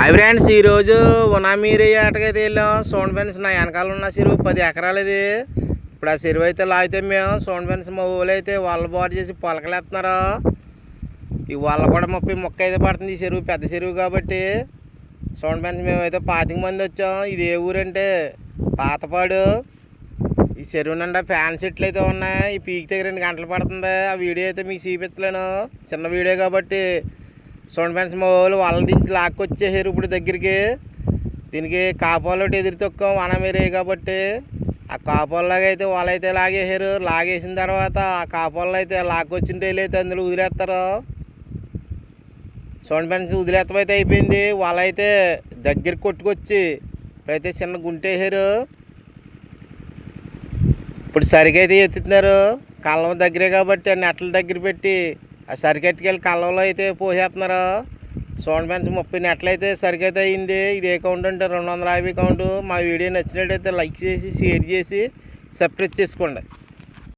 Hi friends ఈరోజు ఉనామీరి ఏటకైతే వెళ్ళాం. Sound friends నా వెనకాల ఉన్న చెరువు పది ఎకరాలు ఇది. ఇప్పుడు ఆ చెరువు అయితే లాగితే మేము సౌండ్ ఫ్రెండ్స్ మా ఊళ్ళో అయితే వాళ్ళ బారు చేసి పొలకలేస్తున్నారు ఈ వాళ్ళ కూడా ముప్పై మొక్క అయితే పడుతుంది ఈ చెరువు పెద్ద చెరువు కాబట్టి. సౌండ్ ఫ్రెండ్స్ మేమైతే పాతిక మంది వచ్చాం. ఇది ఏ ఊరంటే పాతపాడు. ఈ చెరువు నిండా ఫ్యాన్ సెట్లు అయితే ఉన్నాయి. ఈ పీకితే రెండు గంటలు పడుతుంది. ఆ వీడియో అయితే మీకు చూపించలేను చిన్న వీడియో కాబట్టి చూడండి ఫ్రెండ్స్ మా వాళ్ళు వాళ్ళ దించి లాక్కొచ్చేసారు ఇప్పుడు దగ్గరికి. దీనికి కాపాలు ఎదురు తొక్కాం వనమీరే కాబట్టి. ఆ కాపాల్లాగా అయితే వాళ్ళైతే లాగేసారు. లాగేసిన తర్వాత ఆ కాపాలు అయితే లాక్కొచ్చిన రైలు అయితే అందులో వదిలేస్తారు. చూడండి ఫ్రెండ్స్ వదిలేత్తమైతే అయితే అయిపోయింది. వాళ్ళైతే దగ్గర కొట్టుకొచ్చి ఇప్పుడైతే చిన్న గుంటేసారు. ఇప్పుడు సరిగా అయితే ఎత్తుతున్నారు. కళ్ళం దగ్గరే కాబట్టి నెట్ల దగ్గర పెట్టి ఆ సరికెట్టుకెళ్ళి కళ్ళంలో అయితే పోసేస్తున్నారు చూడండి ఫ్రెండ్స్ ముప్పై నెట్లు అయితే సరికైతే అయింది. ఇది ఏ కౌంట్ అంటే రెండు వందల యాభై కౌంట్. మా వీడియో నచ్చినట్టయితే లైక్ చేసి షేర్ చేసి సబ్స్క్రైబ్ చేసుకోండి.